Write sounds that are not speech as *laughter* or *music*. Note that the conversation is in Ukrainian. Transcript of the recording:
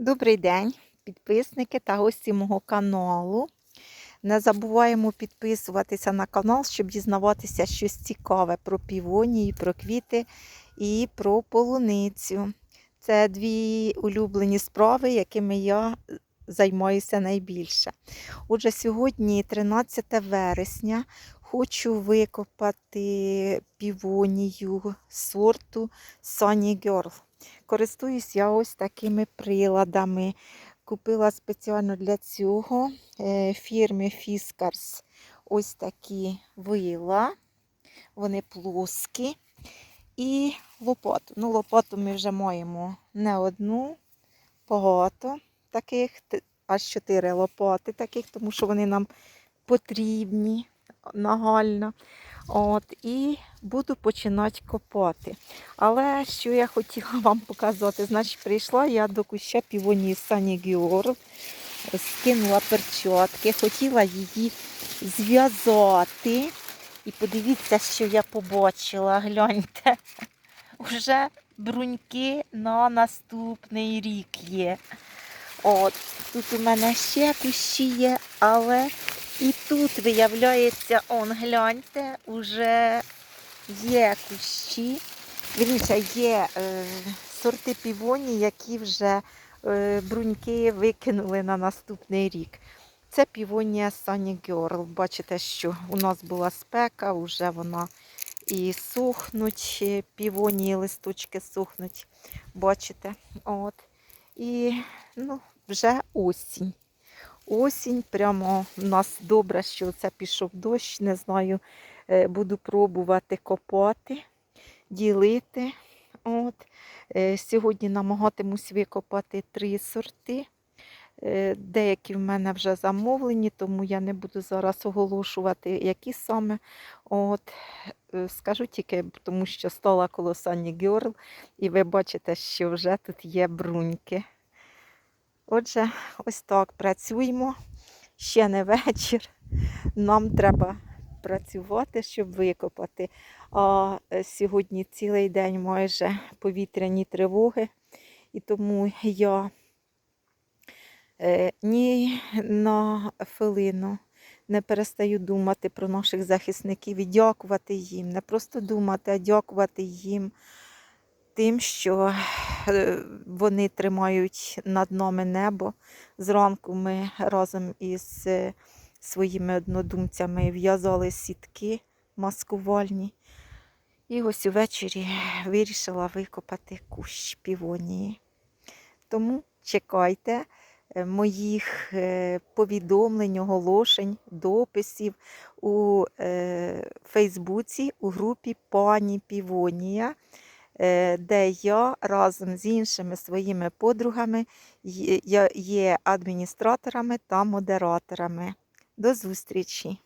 Добрий день, підписники та гості мого каналу. Не забуваємо підписуватися на канал, щоб дізнаватися щось цікаве про півонії, про квіти і про полуницю. Це дві улюблені справи, якими я займаюся найбільше. Отже, сьогодні, 13 вересня, хочу викопати півонію сорту Sunny Girl. Користуюсь я ось такими приладами. Купила спеціально для цього е, фірми Fiskars ось такі вила. Вони плоскі. І лопату. Ну, лопату ми вже маємо не одну, багато таких, аж чотири лопати таких, тому що вони нам потрібні нагально. От, і буду починати копати. Але що я хотіла *laughs* вам показати, значить, прийшла я до куща півонії Sunny Girl, скинула перчатки, хотіла її зв'язати. І подивіться, що я побачила. Гляньте. *laughs* Уже бруньки на наступний рік є. От, тут у мене ще кущі є, але і тут, виявляється, он, гляньте, уже є кущі. Вірніше, є е, сорти півоні, які вже е, бруньки викинули на наступний рік. Це півонія Sunny Girl. Бачите, що у нас була спека, вже вона і сухнуть, е, півонії листочки сухнуть. Бачите? От. І ну, вже осінь. Осінь, прямо у нас добре, що це пішов дощ. Не знаю, е, буду пробувати копати, ділити. От. Е, Сьогодні намагатимусь викопати три сорти. Е, Деякі в мене вже замовлені, тому я не буду зараз оголошувати, які саме. От, скажу тільки, тому що стала коло Sunny Girl, і ви бачите, що вже тут є бруньки. Отже, ось так працюємо. Ще не вечір. Нам треба працювати, щоб викопати. А е, сьогодні цілий день майже повітряні тривоги, і тому я е, ні на хвилину не перестаю думати про наших захисників і дякувати їм. Не просто думати, а дякувати їм тим, що е, вони тримають над нами небо. Зранку ми разом із е, своїми однодумцями в'язали сітки маскувальні. І ось увечері вирішила викопати кущ півонії. Тому чекайте е, моїх повідомлень, оголошень, дописів у Фейсбуці у групі Пані Півонія де я разом з іншими своїми подругами є- адміністраторами та модераторами. До зустрічі!